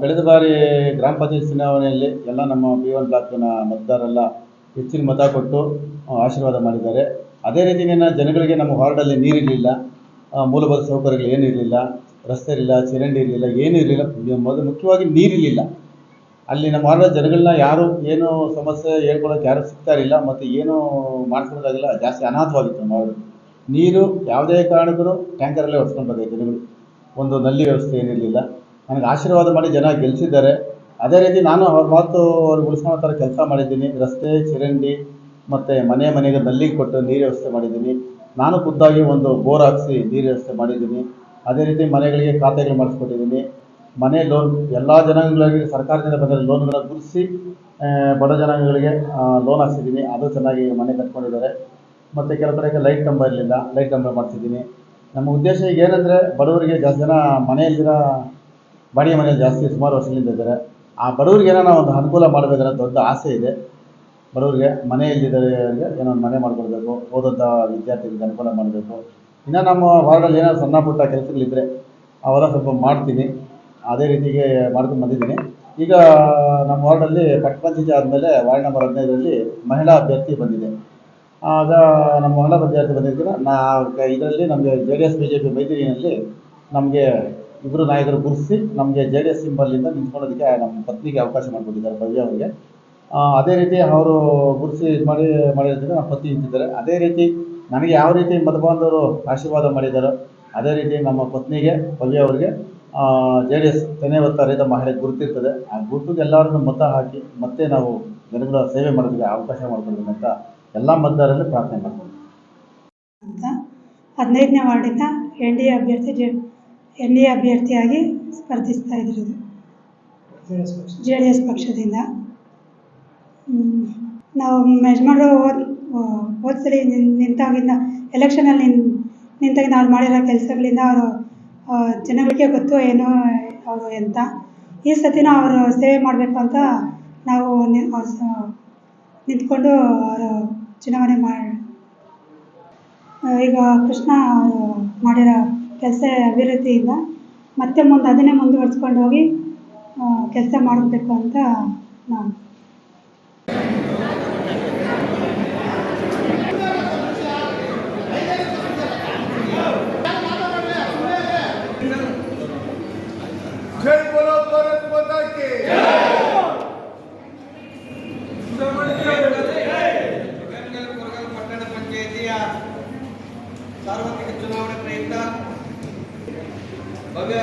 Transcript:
ಕಳೆದ ಬಾರಿ ಗ್ರಾಮ ಪಂಚಾಯತ್ ಚುನಾವಣೆಯಲ್ಲಿ ಎಲ್ಲ ನಮ್ಮ ಬಿ ಒನ್ ಬ್ಲಾಕ್ನ ಮತದಾರರೆಲ್ಲ ಹೆಚ್ಚಿನ ಮತ ಕೊಟ್ಟು ಆಶೀರ್ವಾದ ಮಾಡಿದ್ದಾರೆ. ಅದೇ ರೀತಿನೇ ಜನಗಳಿಗೆ ನಮ್ಮ ವಾರ್ಡಲ್ಲಿ ನೀರಿರಲಿಲ್ಲ ಮೂಲಭೂತ ಸೌಕರ್ಯಗಳು ಏನಿರಲಿಲ್ಲ ರಸ್ತೆ ಇರಲಿಲ್ಲ, ಚರಂಡಿ ಇರಲಿಲ್ಲ, ಏನೂ ಇರಲಿಲ್ಲ ಮೊದಲು ಮುಖ್ಯವಾಗಿ ನೀರಿರಲಿಲ್ಲ. ಅಲ್ಲಿ ನಮ್ಮ ವಾರ್ಡದ ಜನಗಳನ್ನ ಯಾರು ಏನು ಸಮಸ್ಯೆ ಹೇಳ್ಕೊಳ್ಳೋಕೆ ಯಾರು ಸಿಗ್ತಾ ಇರಲಿಲ್ಲ, ಮತ್ತು ಏನು ಮಾಡಿಸ್ಕೊಳ್ಳೋದಾಗಿಲ್ಲ ಜಾಸ್ತಿ ಅನಾಥವಾಗಿತ್ತು ನಮ್ಮ ವಾರ್ಡು. ನೀರು ಯಾವುದೇ ಕಾರಣಕ್ಕೂ ಟ್ಯಾಂಕರಲ್ಲೇ ಹೊಡ್ಸ್ಕೊಂಡು ಜನಗಳು. ಒಂದು ನಲ್ಲಿ ವ್ಯವಸ್ಥೆ ಏನಿರಲಿಲ್ಲ. ನನಗೆ ಆಶೀರ್ವಾದ ಮಾಡಿ ಜನ ಗೆಲ್ಲಿಸಿದ್ದಾರೆ ಅದೇ ರೀತಿ ನಾನು ಅವ್ರ ಮಾತು ಅವ್ರಿಗೆ ಉಳಿಸ್ಕೊಳ್ಳೋ ಥರ ಕೆಲಸ ಮಾಡಿದ್ದೀನಿ. ರಸ್ತೆ, ಚರಂಡಿ ಮತ್ತು ಮನೆ ಮನೆಗೆ ನಲ್ಲಿ ಕೊಟ್ಟು ನೀರು ವ್ಯವಸ್ಥೆ ಮಾಡಿದ್ದೀನಿ. ನಾನು ಖುದ್ದಾಗಿ ಒಂದು ಬೋರ್ ಹಾಕಿಸಿ ನೀರು ವ್ಯವಸ್ಥೆ ಮಾಡಿದ್ದೀನಿ. ಅದೇ ರೀತಿ ಮನೆಗಳಿಗೆ ಖಾತೆಗಳು ಮಾಡಿಸ್ಕೊಟ್ಟಿದ್ದೀನಿ. ಮನೆ ಲೋನ್ ಎಲ್ಲ ಜನಾಂಗಗಳಿಗೆ ಸರ್ಕಾರದಿಂದ ಬಂದ ಲೋನ್ಗಳನ್ನ ಗುರುತಿಸಿ ಬಡ ಜನಾಂಗಗಳಿಗೆ ಲೋನ್ ಹಾಕ್ಸಿದ್ದೀನಿ. ಅದು ಚೆನ್ನಾಗಿ ಮನೆ ಕಟ್ಕೊಂಡಿದ್ದಾರೆ. ಮತ್ತು ಕೆಲವು ಕಡೆಗೆ ಲೈಟ್ ಕಂಬ ಇರಲಿಲ್ಲ. ಲೈಟ್ ಕಂಬ ಮಾಡ್ತಿದ್ದೀನಿ ನಮ್ಮ ಉದ್ದೇಶ ಈಗ ಏನಂದರೆ ಬಡವರಿಗೆ ಜಾಸ್ತಿ ಜನ ಮನೆಯಲ್ಲಿರೋ ಬಾಡಿಗೆ ಮನೆಯಲ್ಲಿ ಜಾಸ್ತಿ ಸುಮಾರು ವರ್ಷದಿಂದ ಇದ್ದಾರೆ. ಆ ಬಡವರಿಗೆ ಏನೋ ಒಂದು ಅನುಕೂಲ ಮಾಡಬೇಕನ್ನೋ ದೊಡ್ಡ ಆಸೆ ಇದೆ. ಬಡವರಿಗೆ ಮನೆ ಅಂದರೆ ಏನೋ ಒಂದು ಮನೆ ಮಾಡಿಕೊಡ್ಬೇಕು ಓದೋಂಥ ವಿದ್ಯಾರ್ಥಿಗಳಿಗೆ ಅನುಕೂಲ ಮಾಡಬೇಕು. ಇನ್ನು ನಮ್ಮ ವಾರ್ಡಲ್ಲಿ ಏನಾದ್ರು ಸಣ್ಣ ಪುಟ್ಟ ಕೆಲಸಗಳಿದ್ದರೆ ಅವೆಲ್ಲ ಸ್ವಲ್ಪ ಮಾಡ್ತೀನಿ. ಅದೇ ರೀತಿಗೆ ಮಾಡ್ಕೊಂಡು ಬಂದಿದ್ದೀನಿ. ಈಗ ನಮ್ಮ ವಾರ್ಡಲ್ಲಿ ಪಂಚಾಯತಿ ಆದಮೇಲೆ ವಾರ್ಡ್ ನಂಬರ್ ಹದಿನೈದರಲ್ಲಿ ಮಹಿಳಾ ಅಭ್ಯರ್ಥಿ ಬಂದಿದೆ. ಆಗ ನಮ್ಮ ಮಹಿಳಾ ಪಂಚಾಯತ್ ಬಂದಿದ್ದೀರ ನಾ ಇದರಲ್ಲಿ ನಮಗೆ J D S B J P ಮೈತ್ರಿಯಲ್ಲಿ ನಮಗೆ ಇಬ್ಬರು ನಾಯಕರು ಗುರುತಿಸಿ ನಮಗೆ ಜೆ ಡಿ ಎಸ್ ಸಿಂಬಲ್ಲಿಂದ ನಿಂತ್ಕೊಳ್ಳೋದಕ್ಕೆ ನಮ್ಮ ಪತ್ನಿಗೆ ಅವಕಾಶ ಮಾಡಿಕೊಟ್ಟಿದ್ದಾರೆ ಭವ್ಯ ಅವರಿಗೆ. ಅದೇ ರೀತಿ ಅವರು ಗುರುತಿಸಿ ಇದು ಮಾಡಿ ಮಾಡಿರೋದ್ರಿಂದ ನಮ್ಮ ಪತ್ನಿ ನಿಂತಿದ್ದಾರೆ. ಅದೇ ರೀತಿ ನನಗೆ ಯಾವ ರೀತಿ ಮತಬಾಂಧವರು ಆಶೀರ್ವಾದ ಮಾಡಿದ್ದಾರೋ, ಅದೇ ರೀತಿ ನಮ್ಮ ಪತ್ನಿಗೆ, ಭವ್ಯ ಅವರಿಗೆ ಜೆ ಡಿ ಎಸ್ ತೆನೆ ಹೊತ್ತ ರೈತ ಮಹಿಳೆ ಗುರುತಿರ್ತದೆ. ಆ ಗುರುತಿಗೆ ಎಲ್ಲರನ್ನೂ ಮತ ಹಾಕಿ ಮತ್ತೆ ನಾವು ಜನಗಳ ಸೇವೆ ಮಾಡೋದಕ್ಕೆ ಅವಕಾಶ ಮಾಡಿಕೊಡ್ಬೇಕು ಅಂತ ಎಲ್ಲ ಮತದಾರರಲ್ಲಿ ಪ್ರಾರ್ಥನೆ ಮಾಡ್ತೀನಿ ಅಂತ ಹದಿನೈದನೇ ವಾರ್ಡಿಂದ ಎನ್ ಡಿ ಎ ಅಭ್ಯರ್ಥಿ ಜೆ ಎನ್ ಡಿ ಎ ಅಭ್ಯರ್ಥಿಯಾಗಿ ಸ್ಪರ್ಧಿಸ್ತಾ ಇದ್ರು. ಜೆ ಡಿ ಎಸ್ ಪಕ್ಷದಿಂದ. ಹ್ಮ್. ನಾವು ಯಜಮಾನ್ರು ಹೋದ ಹೋದ ಸಲ ನಿನ್- ನಿಂತಾಗಿಂದ ಎಲೆಕ್ಷನಲ್ಲಿ ನಿಂತಾಗಿಂದ ಅವ್ರು ಮಾಡಿರೋ ಕೆಲಸಗಳಿಂದ ಅವರು ಜನಗಳಿಗೆ ಗೊತ್ತು ಏನು ಅವರು ಅಂತ ಈ ಸತಿನ ಅವರು ಸೇವೆ ಮಾಡಬೇಕು ಅಂತ ನಾವು ನಿ ನಿಂತ್ಕೊಂಡು ಅವರು ಚುನಾವಣೆ ಮಾಡಿ ಈಗ ಕೃಷ್ಣ ಅವರು ಮಾಡಿರೋ ಕೆಲಸ ಅಭಿವೃದ್ಧಿಯಿಂದ ಮತ್ತೆ ಮುಂದೆ ಅದನ್ನೇ ಮುಂದುವರಿಸ್ಕೊಂಡು ಹೋಗಿ ಕೆಲಸ ಮಾಡಬೇಕು ಅಂತ ನಾನು. ಸಾರ್ವತ್ರಿಕ ಚುನಾವಣೆ ಪ್ರಯುಕ್ತ ಭವ್ಯ